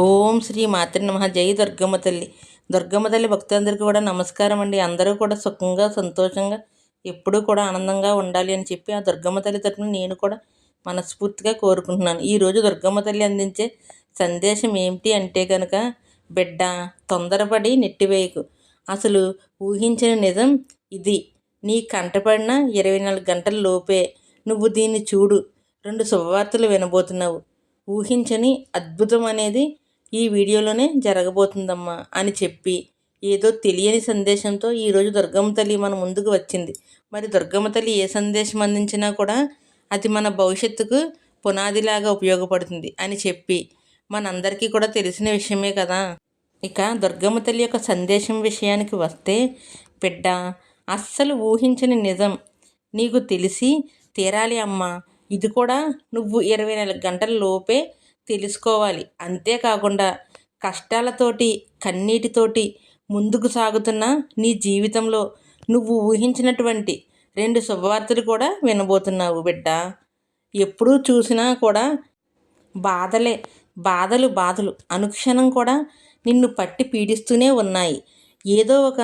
ఓం శ్రీ మాతృ నమ. జై దుర్గమ్మ తల్లి దుర్గమ్మ తల్లి భక్తులందరికీ కూడా నమస్కారం అండి. అందరూ కూడా సుఖంగా సంతోషంగా ఎప్పుడూ కూడా ఆనందంగా ఉండాలి అని చెప్పి ఆ దుర్గమ్మ తల్లి తరపున నేను కూడా మనస్ఫూర్తిగా కోరుకుంటున్నాను. ఈరోజు దుర్గమ్మ తల్లి అందించే సందేశం ఏమిటి అంటే కనుక బిడ్డ తొందరపడి నెట్టివేయకు. అసలు ఊహించిన నిజం ఇది. నీ కంటపడిన ఇరవై నాలుగు గంటల లోపే నువ్వు దీన్ని చూడు. రెండు శుభవార్తలు వినబోతున్నావు. ఊహించని అద్భుతం అనేది ఈ వీడియోలోనే జరగబోతుందమ్మా అని చెప్పి ఏదో తెలియని సందేశంతో ఈరోజు దుర్గమ్మ తల్లి మన ముందుకు వచ్చింది. మరి దుర్గమ్మ తల్లి ఏ సందేశం అందించినా కూడా అది మన భవిష్యత్తుకు పునాదిలాగా ఉపయోగపడుతుంది అని చెప్పి మనందరికీ కూడా తెలిసిన విషయమే కదా. ఇక దుర్గమ్మ తల్లి యొక్క సందేశం విషయానికి వస్తే బిడ్డ అస్సలు ఊహించని నిజం. నీకు తెలిసి తీరాలి అమ్మా. ఇది కూడా నువ్వు ఇరవై నాలుగు గంటల లోపే తెలుసుకోవాలి. అంతేకాకుండా కష్టాలతోటి కన్నీటితోటి ముందుకు సాగుతున్న నీ జీవితంలో నువ్వు ఊహించినటువంటి రెండు శుభవార్తలు కూడా వినబోతున్నావు బిడ్డ. ఎప్పుడూ చూసినా కూడా బాధలే బాధలు బాధలు. అనుక్షణం కూడా నిన్ను పట్టి పీడిస్తూనే ఉన్నాయి. ఏదో ఒక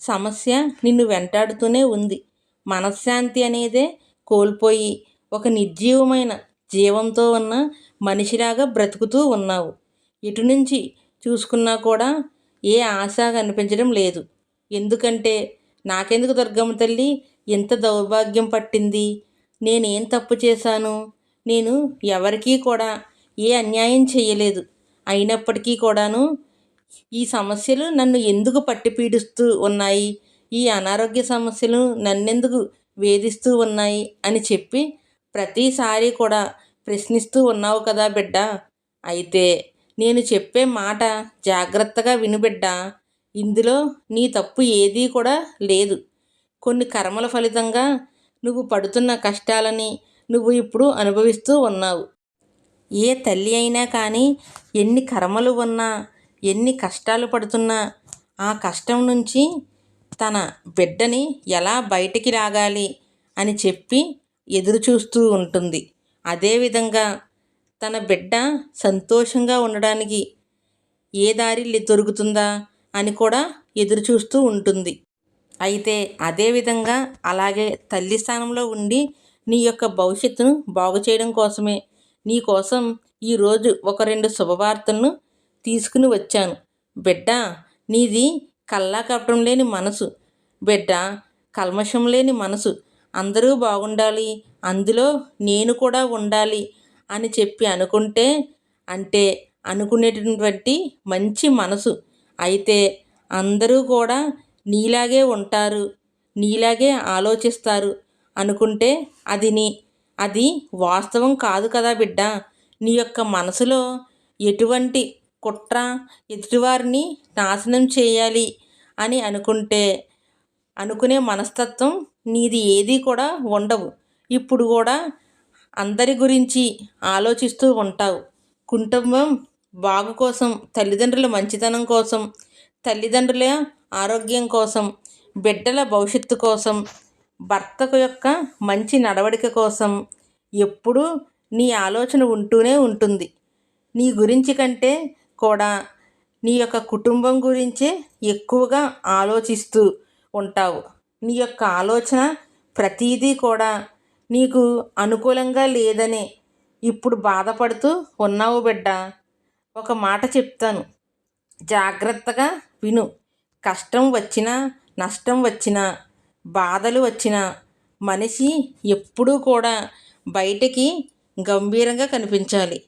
సమస్య నిన్ను వెంటాడుతూనే ఉంది. మనశ్శాంతి అనేదే కోల్పోయి ఒక నిర్జీవమైన జీవంతో ఉన్న మనిషిలాగా బ్రతుకుతూ ఉన్నావు. ఇటు నుంచి చూసుకున్నా కూడా ఏ ఆశ కనిపించడం లేదు. ఎందుకంటే నాకెందుకు దుర్గమ్మ తల్లి? ఎంత దౌర్భాగ్యం పట్టింది? నేనేం తప్పు చేశాను? నేను ఎవరికీ కూడా ఏ అన్యాయం చేయలేదు. అయినప్పటికీ కూడాను ఈ సమస్యలు నన్ను ఎందుకు పట్టి పీడిస్తూ ఉన్నాయి? ఈ అనారోగ్య సమస్యలు నన్నెందుకు వేధిస్తూ ఉన్నాయి? అని చెప్పి ప్రతిసారి కూడా ప్రశ్నిస్తూ ఉన్నావు కదా బిడ్డ. అయితే నేను చెప్పే మాట జాగ్రత్తగా విను బిడ్డ. ఇందులో నీ తప్పు ఏదీ కూడా లేదు. కొన్ని కర్మల ఫలితంగా నువ్వు పడుతున్న కష్టాలని నువ్వు ఇప్పుడు అనుభవిస్తూ ఉన్నావు. ఏ తల్లి అయినా కానీ ఎన్ని కర్మలు ఉన్నా ఎన్ని కష్టాలు పడుతున్నా ఆ కష్టం నుంచి తన బిడ్డని ఎలా బయటికి రాగాలి అని చెప్పి ఎదురు చూస్తూ ఉంటుంది. అదేవిధంగా తన బిడ్డ సంతోషంగా ఉండడానికి ఏ దారి దొరుకుతుందా అని కూడా ఎదురు చూస్తూ ఉంటుంది. అయితే అదేవిధంగా అలాగే తల్లి స్థానంలో ఉండి నీ యొక్క భవిష్యత్తును బాగు చేయడం కోసమే నీ కోసం ఈరోజు ఒక రెండు శుభవార్తలను తీసుకుని వచ్చాను. బిడ్డ నీది కల్లా కప్పడం లేని మనసు. బిడ్డ కల్మషం లేని మనసు. అందరూ బాగుండాలి అందులో నేను కూడా ఉండాలి అని చెప్పి అనుకుంటే అంటే అనుకునేటటువంటి మంచి మనసు. అయితే అందరూ కూడా నీలాగే ఉంటారు నీలాగే ఆలోచిస్తారు అనుకుంటే అది నీ అది వాస్తవం కాదు కదా బిడ్డ. నీ యొక్క మనసులో ఎటువంటి కుట్ర ఎదుటివారిని నాశనం చేయాలి అని అనుకుంటే అనుకునే మనస్తత్వం నీది ఏది కూడా ఉండవు. ఇప్పుడు కూడా అందరి గురించి ఆలోచిస్తూ ఉంటావు. కుటుంబం బాగు కోసం తల్లిదండ్రుల మంచితనం కోసం తల్లిదండ్రుల ఆరోగ్యం కోసం బిడ్డల భవిష్యత్తు కోసం భర్తకు యొక్క మంచి నడవడిక కోసం ఎప్పుడూ నీ ఆలోచన ఉంటూనే ఉంటుంది. నీ గురించి కంటే కూడా నీ యొక్క కుటుంబం గురించే ఎక్కువగా ఆలోచిస్తూ ఉంటావు. నీ యొక్క ఆలోచన ప్రతీదీ కూడా నీకు అనుకూలంగా లేదని ఇప్పుడు బాధపడుతూ ఉన్నావు బిడ్డ. ఒక మాట చెప్తాను. జాగ్రత్తగా విను. కష్టం వచ్చినా నష్టం వచ్చినా బాధలు వచ్చినా మనిషి ఎప్పుడూ కూడా బయటికి గంభీరంగా కనిపించాలి.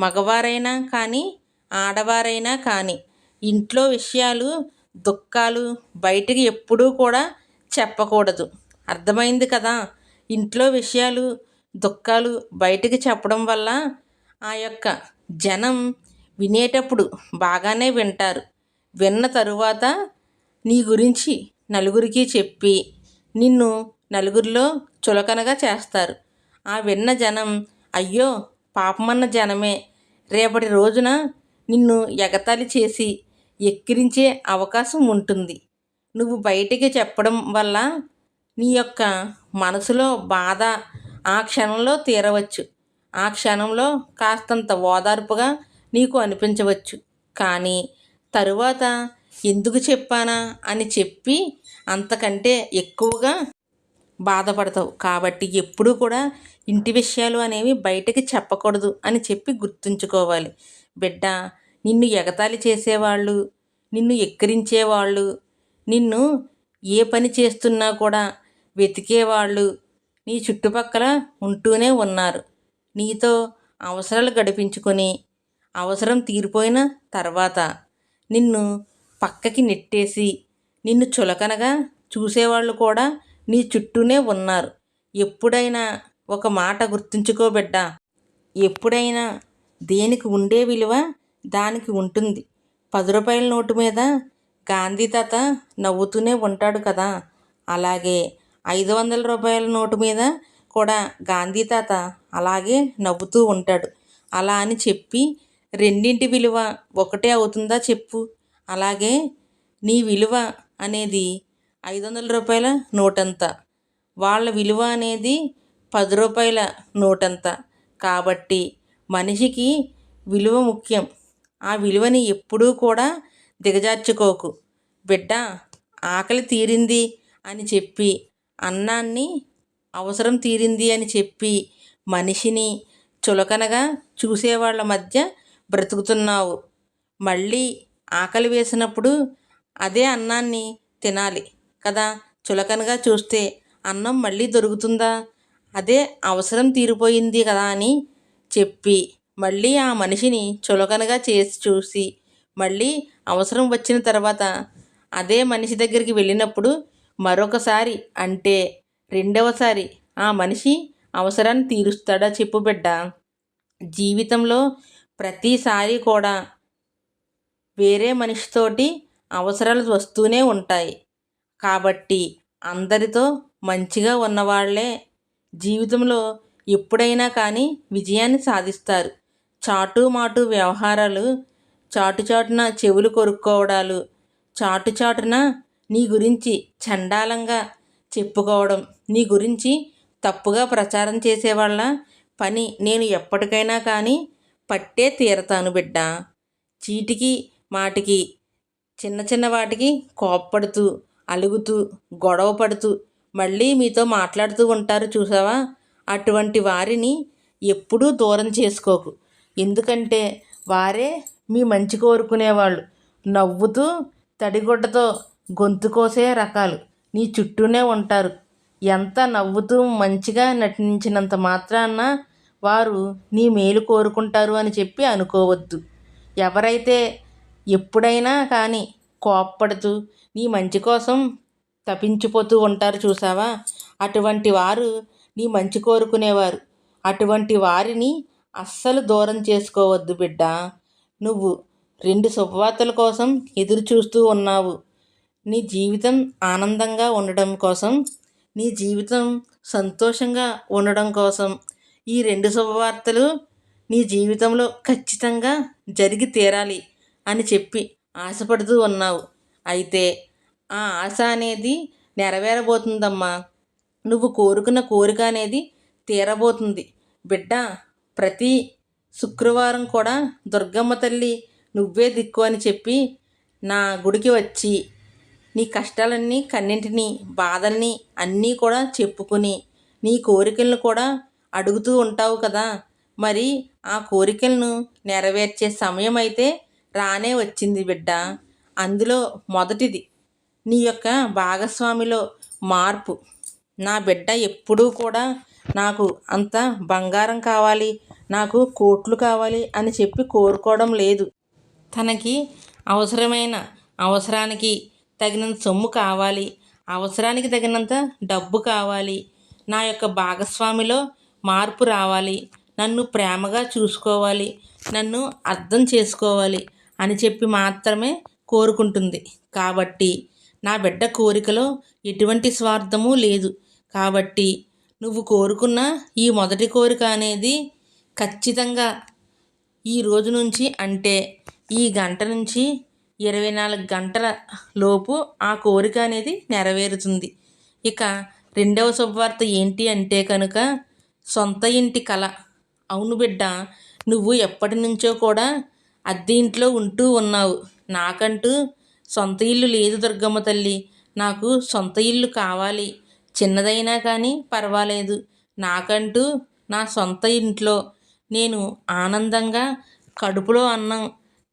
మగవారైనా కానీ ఆడవారైనా కానీ ఇంట్లో విషయాలు దుఃఖాలు బయటికి ఎప్పుడూ కూడా చెప్పకూడదు. అర్థమైంది కదా? ఇంట్లో విషయాలు దుఃఖాలు బయటికి చెప్పడం వల్ల ఆ యొక్క జనం వినేటప్పుడు బాగానే వింటారు. విన్న తరువాత నీ గురించి నలుగురికి చెప్పి నిన్ను నలుగురిలో చులకనగా చేస్తారు. ఆ విన్న జనం అయ్యో పాపమన్న జనమే రేపటి రోజున నిన్ను ఎగతాళి చేసి ఎక్కిరించే అవకాశం ఉంటుంది. నువ్వు బయటికి చెప్పడం వల్ల నీ యొక్క మనసులో బాధ ఆ క్షణంలో తీరవచ్చు. ఆ క్షణంలో కాస్తంత ఓదార్పుగా నీకు అనిపించవచ్చు. కానీ తరువాత ఎందుకు చెప్పానా అని చెప్పి అంతకంటే ఎక్కువగా బాధపడతావు. కాబట్టి ఎప్పుడూ కూడా ఇంటి విషయాలు అనేవి బయటకి చెప్పకూడదు అని చెప్పి గుర్తుంచుకోవాలి. బిడ్డ నిన్ను ఎగతాళి చేసేవాళ్ళు నిన్ను ఎక్కిరించేవాళ్ళు నిన్ను ఏ పని చేస్తున్నా కూడా వెతికేవాళ్ళు. నీ చుట్టుపక్కల ఉంటూనే ఉన్నారు. నీతో అవసరాలు గడిపించుకొని అవసరం తీరిపోయిన తర్వాత నిన్ను పక్కకి నెట్టేసి నిన్ను చులకనగా చూసేవాళ్ళు కూడా నీ చుట్టూనే ఉన్నారు. ఎప్పుడైనా ఒక మాట గుర్తుంచుకో బిడ్డ. ఎప్పుడైనా దేనికి ఉండే విలువ దానికి ఉంటుంది. పది రూపాయల నోటు మీద గాంధీ తాత నవ్వుతూనే ఉంటాడు కదా. అలాగే ఐదు వందల రూపాయల నోటు మీద కూడా గాంధీ తాత అలాగే నవ్వుతూ ఉంటాడు. అలా అని చెప్పి రెండింటి విలువ ఒకటే అవుతుందా చెప్పు. అలాగే నీ విలువ అనేది ఐదు వందల రూపాయల నోటంత. వాళ్ళ విలువ అనేది పది రూపాయల నోటంత. కాబట్టి మనిషికి విలువ ముఖ్యం. ఆ విలువని ఎప్పుడూ కూడా దిగజార్చుకోకు. బిడ్డ ఆకలి తీరింది అని చెప్పి అన్నాన్ని అవసరం తీరింది అని చెప్పి మనిషిని చులకనగా చూసేవాళ్ళ మధ్య బ్రతుకుతున్నావు. మళ్ళీ ఆకలి వేసినప్పుడు అదే అన్నాన్ని తినాలి కదా? చులకనగా చూస్తే అన్నం మళ్ళీ దొరుకుతుందా? అదే అవసరం తీరిపోయింది కదా అని చెప్పి మళ్ళీ ఆ మనిషిని చులకనగా చేసి చూసి మళ్ళీ అవసరం వచ్చిన తర్వాత అదే మనిషి దగ్గరికి వెళ్ళినప్పుడు మరొకసారి అంటే రెండవసారి ఆ మనిషి అవసరాన్ని తీరుస్తాడా చెప్పు బిడ్డ. జీవితంలో ప్రతిసారి కూడా వేరే మనిషితోటి అవసరాలు వస్తూనే ఉంటాయి. కాబట్టి అందరితో మంచిగా ఉన్నవాళ్ళే జీవితంలో ఎప్పుడైనా కానీ విజయాన్ని సాధిస్తారు. చాటు మాటు వ్యవహారాలు చాటు చాటున చెవులు కొరుక్కోవడాలు చాటు చాటున నీ గురించి చండాలంగా చెప్పుకోవడం నీ గురించి తప్పుగా ప్రచారం చేసేవాళ్ళ పని నేను ఎప్పటికైనా కానీ పట్టే తీరతాను బిడ్డ. చీటికి మాటికి చిన్న చిన్న వాటికి కోప్పడుతూ అలుగుతూ గొడవ పడుతూ మళ్ళీ మీతో మాట్లాడుతూ ఉంటారు చూసావా? అటువంటి వారిని ఎప్పుడూ దూరం చేసుకోకు. ఎందుకంటే వారే మీ మంచి కోరుకునేవాళ్ళు. నవ్వుతూ తడిగుడ్డతో గొంతు కోసే రకాలు. నీ చుట్టూనే ఉంటారు. ఎంత నవ్వుతూ మంచిగా నటించినంత మాత్రాన వారు నీ మేలు కోరుకుంటారు అని చెప్పి అనుకోవద్దు. ఎవరైతే ఎప్పుడైనా కానీ కోప్పడుతూ నీ మంచి కోసం తపించిపోతూ ఉంటారు చూసావా? అటువంటి వారు నీ మంచి కోరుకునేవారు. అటువంటి వారిని అస్సలు దూరం చేసుకోవద్దు బిడ్డ. నువ్వు రెండు శుభవార్తల కోసం ఎదురు చూస్తూ ఉన్నావు. నీ జీవితం ఆనందంగా ఉండడం కోసం నీ జీవితం సంతోషంగా ఉండడం కోసం ఈ రెండు శుభవార్తలు నీ జీవితంలో ఖచ్చితంగా జరిగి తీరాలి అని చెప్పి ఆశపడుతూ ఉన్నావు. అయితే ఆ ఆశ అనేది నెరవేరబోతుందమ్మా. నువ్వు కోరుకున్న కోరిక అనేది తీరబోతుంది. బిడ్డ ప్రతి శుక్రవారం కూడా దుర్గమ్మ తల్లి నువ్వే దిక్కు అని చెప్పి నా గుడికి వచ్చి నీ కష్టాలన్నీ కన్నింటినీ బాధల్ని అన్నీ కూడా చెప్పుకుని నీ కోరికలను కూడా అడుగుతూ ఉంటావు కదా. మరి ఆ కోరికలను నెరవేర్చే సమయం అయితే రానే వచ్చింది బిడ్డ. అందులో మొదటిది నీ యొక్క భాగస్వామిలో మార్పు. నా బిడ్డ ఎప్పుడూ కూడా నాకు అంత బంగారం కావాలి నాకు కోట్లు కావాలి అని చెప్పి కోరుకోవడం లేదు. తనకి అవసరమైన అవసరానికి తగినంత సొమ్ము కావాలి అవసరానికి తగినంత డబ్బు కావాలి నా యొక్క భాగస్వామిలో మార్పు రావాలి నన్ను ప్రేమగా చూసుకోవాలి నన్ను అర్థం చేసుకోవాలి అని చెప్పి మాత్రమే కోరుకుంటుంది. కాబట్టి నా బిడ్డ కోరికలో ఎటువంటి స్వార్థము లేదు. కాబట్టి నువ్వు కోరుకున్న ఈ మొదటి కోరిక అనేది ఖచ్చితంగా ఈ రోజు నుంచి అంటే ఈ గంట నుంచి ఇరవై నాలుగు గంటల లోపు ఆ కోరిక అనేది నెరవేరుతుంది. ఇక రెండవ శుభవార్త ఏంటి అంటే కనుక సొంత ఇంటి కళ అవును బిడ్డ నువ్వు ఎప్పటి నుంచో కూడా అద్దె ఇంట్లో ఉంటూ ఉన్నావు. నాకంటూ సొంత ఇల్లు లేదు దుర్గమ్మ తల్లి. నాకు సొంత ఇల్లు కావాలి. చిన్నదైనా కానీ పర్వాలేదు. నాకంటూ నా సొంత ఇంట్లో నేను ఆనందంగా కడుపులో అన్నం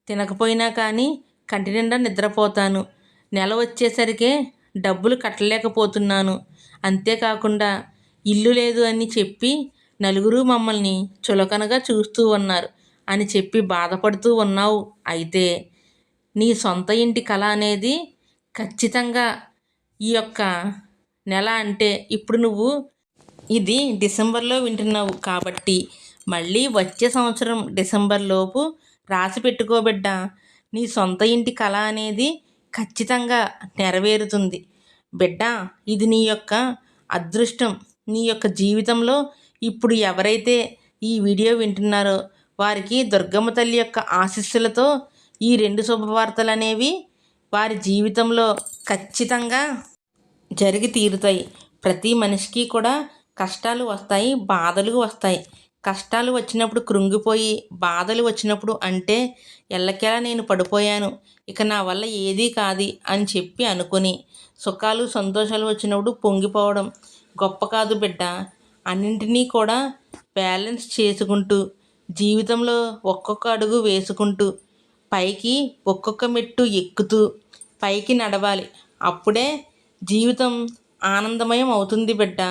తినకపోయినా కానీ కంటి నిండా నిద్రపోతాను. నెల వచ్చేసరికే డబ్బులు కట్టలేకపోతున్నాను. అంతేకాకుండా ఇల్లు లేదు అని చెప్పి నలుగురు మమ్మల్ని చులకనగా చూస్తూ ఉన్నారు అని చెప్పి బాధపడుతూ ఉన్నావు అయితే. నీ సొంత ఇంటి కళ అనేది ఖచ్చితంగా ఈ యొక్క నెల అంటే ఇప్పుడు నువ్వు ఇది డిసెంబర్లో వింటున్నావు కాబట్టి మళ్ళీ వచ్చే సంవత్సరం డిసెంబర్ లోపు రాసి పెట్టుకోబిడ్డ నీ సొంత ఇంటి కళ అనేది ఖచ్చితంగా నెరవేరుతుంది. బిడ్డ ఇది నీ యొక్క అదృష్టం. నీ యొక్క జీవితంలో ఇప్పుడు ఎవరైతే ఈ వీడియో వింటున్నారో వారికి దుర్గమ్మ తల్లి యొక్క ఆశీస్సులతో ఈ రెండు శుభవార్తలు అనేవి వారి జీవితంలో ఖచ్చితంగా జరిగి తీరుతాయి. ప్రతి మనిషికి కూడా కష్టాలు వస్తాయి బాధలు వస్తాయి. కష్టాలు వచ్చినప్పుడు కృంగిపోయి బాధలు వచ్చినప్పుడు అంటే ఎల్లకెలా నేను పడిపోయాను. ఇక నా వల్ల ఏదీ కాదు అని చెప్పి అనుకుని సుఖాలు సంతోషాలు వచ్చినప్పుడు పొంగిపోవడం గొప్ప కాదు బిడ్డ. అన్నింటినీ కూడా బ్యాలెన్స్ చేసుకుంటూ జీవితంలో ఒక్కొక్క అడుగు వేసుకుంటూ పైకి ఒక్కొక్క మెట్టు ఎక్కుతూ పైకి నడవాలి. అప్పుడే జీవితం ఆనందమయం అవుతుంది బిడ్డ.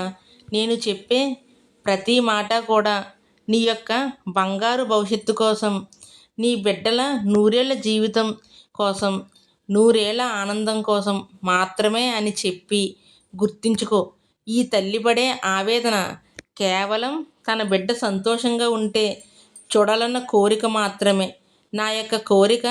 నేను చెప్పే ప్రతి మాట కూడా నీ యొక్క బంగారు భవిష్యత్తు కోసం నీ బిడ్డల నూరేళ్ళ జీవితం కోసం నూరేళ్ళ ఆనందం కోసం మాత్రమే అని చెప్పి గుర్తించుకో. ఈ తల్లి పడే ఆవేదన కేవలం తన బిడ్డ సంతోషంగా ఉంటే చూడాలన్న కోరిక మాత్రమే. నా యొక్క కోరిక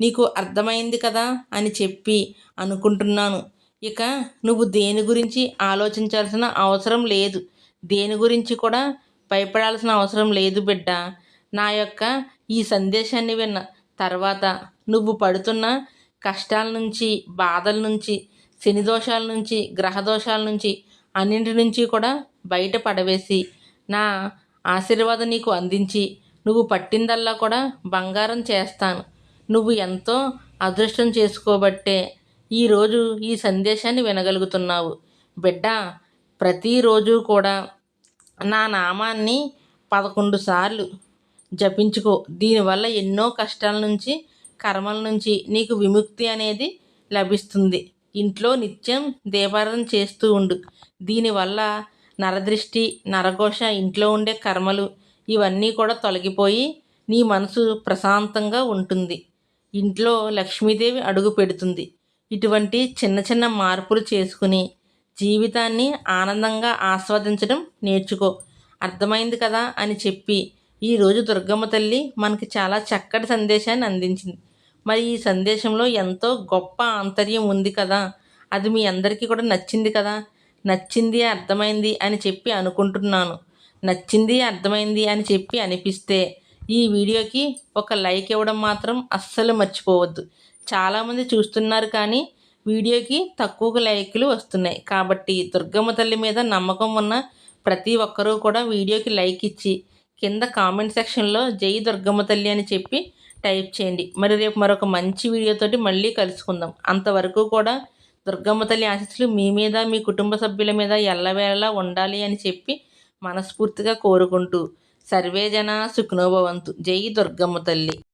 నీకు అర్థమైంది కదా అని చెప్పి అనుకుంటున్నాను. ఇక నువ్వు దేని గురించి ఆలోచించాల్సిన అవసరం లేదు. దేని గురించి కూడా భయపడాల్సిన అవసరం లేదు బిడ్డ. నా యొక్క ఈ సందేశాన్ని విన్న తర్వాత నువ్వు పడుతున్న కష్టాల నుంచి బాధల నుంచి శని దోషాల నుంచి గ్రహ దోషాల నుంచి అన్నింటి నుంచి కూడా బయట పడవేసి నా ఆశీర్వాదం నీకు అందించి నువ్వు పట్టిందల్లా కూడా బంగారం చేస్తాను. నువ్వు ఎంతో అదృష్టం చేసుకోబట్టే ఈరోజు ఈ సందేశాన్ని వినగలుగుతున్నావు. బిడ్డ ప్రతిరోజు కూడా నా నామాన్ని పదకొండు సార్లు జపించుకో. దీనివల్ల ఎన్నో కష్టాల నుంచి కర్మల నుంచి నీకు విముక్తి అనేది లభిస్తుంది. ఇంట్లో నిత్యం దీపారాధన చేస్తూ ఉండు. దీనివల్ల నరదృష్టి నరఘోష ఇంట్లో ఉండే కర్మలు ఇవన్నీ కూడా తొలగిపోయి నీ మనసు ప్రశాంతంగా ఉంటుంది. ఇంట్లో లక్ష్మీదేవి అడుగు పెడుతుంది. ఇటువంటి చిన్న చిన్న మార్పులు చేసుకుని జీవితాన్ని ఆనందంగా ఆస్వాదించడం నేర్చుకో. అర్థమైంది కదా అని చెప్పి ఈరోజు దుర్గమ్మ తల్లి మనకి చాలా చక్కటి సందేశాన్ని అందించింది. మరి ఈ సందేశంలో ఎంతో గొప్ప ఆంతర్యం ఉంది కదా. అది మీ అందరికీ కూడా నచ్చింది కదా. నచ్చింది అర్థమైంది అని చెప్పి అనుకుంటున్నాను. నచ్చింది అర్థమైంది అని చెప్పి అనిపిస్తే ఈ వీడియోకి ఒక లైక్ ఇవ్వడం మాత్రం అస్సలు మర్చిపోవద్దు. చాలామంది చూస్తున్నారు కానీ వీడియోకి తక్కువ లైక్లు వస్తున్నాయి. కాబట్టి దుర్గమ్మ తల్లి మీద నమ్మకం ఉన్న ప్రతి ఒక్కరూ కూడా వీడియోకి లైక్ ఇచ్చి కింద కామెంట్ సెక్షన్లో జై దుర్గమ్మ తల్లి అని చెప్పి టైప్ చేయండి. మరి రేపు మరొక మంచి వీడియోతోటి మళ్ళీ కలుసుకుందాం. అంతవరకు కూడా దుర్గమ్మ తల్లి ఆశీస్సులు మీ మీద మీ కుటుంబ సభ్యుల మీద ఎల్లవేళలా ఉండాలి అని చెప్పి మనస్ఫూర్తిగా కోరుకుంటూ సర్వేజన సుఖనోభవంతు జై దుర్గమ్మ తల్లి.